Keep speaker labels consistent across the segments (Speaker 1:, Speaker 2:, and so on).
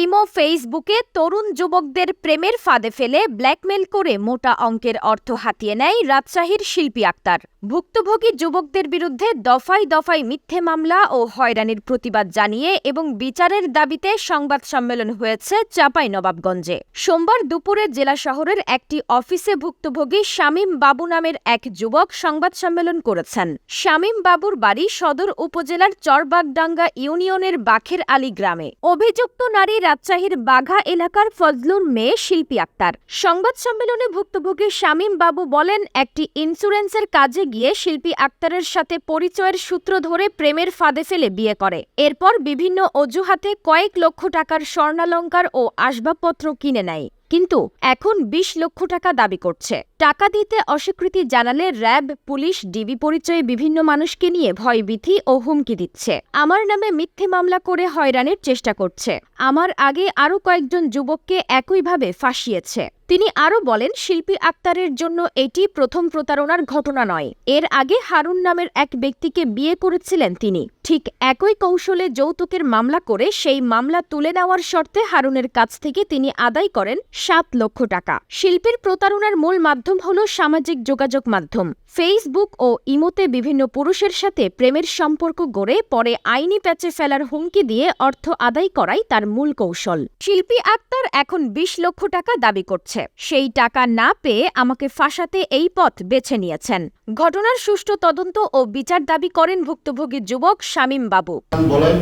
Speaker 1: Imo ফেসবুকে তরুণ যুবকদের প্রেমের ফাঁদে ফেলে ব্ল্যাকমেল করে মোটা অঙ্কের অর্থ হাতিয়ে নেয় রাজশাহীর শিল্পী আক্তার। ভুক্তভোগী যুবকদের বিরুদ্ধে দফায় দফায় মিথ্যে মামলা ও হয়রানির প্রতিবাদ জানিয়ে এবং বিচারের দাবিতে সংবাদ সম্মেলন হয়েছে চাপাই নবাবগঞ্জে। সোমবার দুপুরে জেলা শহরের একটি অফিসে ভুক্তভোগী শামীম বাবু নামের এক যুবক সংবাদ সম্মেলন করেছেন। শামীম বাবুর বাড়ি সদর উপজেলার চরবাগডাঙ্গা ইউনিয়নের বাখের আলী গ্রামে। অভিযুক্ত নারী রাজশাহীর বাঘা এলাকার ফজলুর মেয়ে শিল্পী আক্তার। সংবাদ সম্মেলনে ভুক্তভোগী শামীম বাবু বলেন, একটি ইন্স্যুরেন্সের কাজে গিয়ে শিল্পী আক্তারের সাথে পরিচয়ের সূত্র ধরে প্রেমের ফাঁদে ফেলে বিয়ে করে। এরপর বিভিন্ন অজুহাতে কয়েক লক্ষ টাকার স্বর্ণালঙ্কার ও আসবাবপত্র কিনে নেয়। কিন্তু এখন ২০ লক্ষ টাকা দাবি করছে। টাকা দিতে অস্বীকৃতি জানালে র্যাব, পুলিশ, ডিবি পরিচয়ে বিভিন্ন মানুষকে নিয়ে ভয়ভীতি ও হুমকি দিচ্ছে। আমার নামে মিথ্যে মামলা করে হয়রানির চেষ্টা করছে। আমার আগে আরও কয়েকজন যুবককে একইভাবে ফাঁসিয়েছে। তিনি আরও বলেন, শিল্পী আক্তারের জন্য এটি প্রথম প্রতারণার ঘটনা নয়। এর আগে হারুন নামের এক ব্যক্তিকে বিয়ে করেছিলেন তিনি। ঠিক একই কৌশলে যৌতুকের মামলা করে সেই মামলা তুলে নেওয়ার শর্তে হারুনের কাছ থেকে তিনি আদায় করেন সাত লক্ষ টাকা। শিল্পীর প্রতারণার মূল মাধ্যম হল সামাজিক যোগাযোগ মাধ্যম। ফেসবুক ও ইমোতে বিভিন্ন পুরুষের সাথে প্রেমের সম্পর্ক গড়ে পরে আইনি প্যাচে ফেলার হুমকি দিয়ে অর্থ আদায় করাই তার মূল কৌশল। শিল্পী আক্তার এখন ২০ লক্ষ টাকা দাবি করছে সেই টাকা না পেয়ে আমাকে ফাঁসাতে এই পথ বেছে নিয়েছেন ঘটনার সুষ্ঠু তদন্ত ও বিচার দাবি করেন ভুক্তভোগী যুবক শামীম বাবু
Speaker 2: বলেন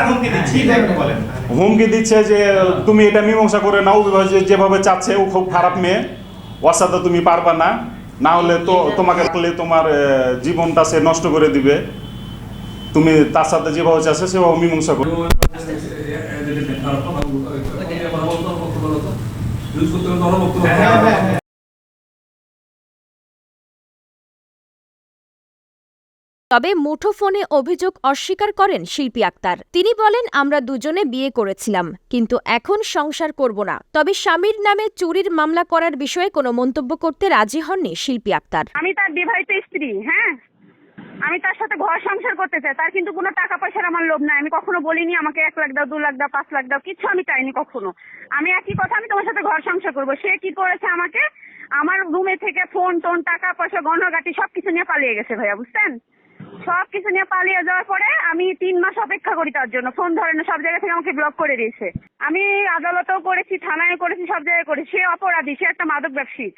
Speaker 3: হুমকি দিচ্ছি কীভাবে বলেন
Speaker 4: হুমকি দিচ্ছে যে তুমি এটা মীমাংসা করে নাও যেভাবে চাচ্ছে ও খুব খারাপ মেয়ে ওর সাথে তুমি পারবা না না হলে তো তোমাকে রাখলে তোমার জীবনটা সে নষ্ট করে দিবে তুমি তার সাথে যেভাবে চাচ্ছে সেভাবে মীমাংসা করো
Speaker 3: হ্যাঁ, হ্যাঁ, হ্যাঁ।
Speaker 1: তবে মুঠোফোনে অভিযোগ অস্বীকার করেন শিল্পী আক্তার। তিনি বলেন আমরা দুজনে বিয়ে করেছিলাম কিন্তু এখন সংসার করব না। তবে স্বামীর নামে চুরির মামলা করার বিষয়ে কোনো মন্তব্য করতে রাজি হননি শিল্পী আক্তার।
Speaker 5: আমি তার বিবাহিত স্ত্রী হ্যাঁ? আমি তার সাথে ঘর সংসার করতে চাই, তার কিন্তু কোনো টাকা পয়সার আমার লোভ নাই। আমি কখনো বলিনি আমাকে এক লাখ দাও, দু লাখ দাও, পাঁচ লাখ দাও কিছু আমি চাইনি কখনো। আমি একই কথা, আমি তোমার সাথে ঘর সংসার করব। সে কি করেছে আমাকে? আমার রুমে থেকে ফোন টোন, টাকা পয়সা গণগাটি সবকিছু নিয়ে পালিয়ে গেছে ভাইয়া, বুঝছেন? সব কিছু নিয়ে পালিয়ে যাওয়ার পরে আমি তিন মাস অপেক্ষা করি তার জন্য। ফোন ধরে না, সব জায়গা থেকে আমাকে ব্লক করে দিয়েছে। আমি আদালতেও করেছি থানায় করেছি, সব জায়গায় করেছি। সে অপরাধী, সে একটা মাদক ব্যবসায়ী।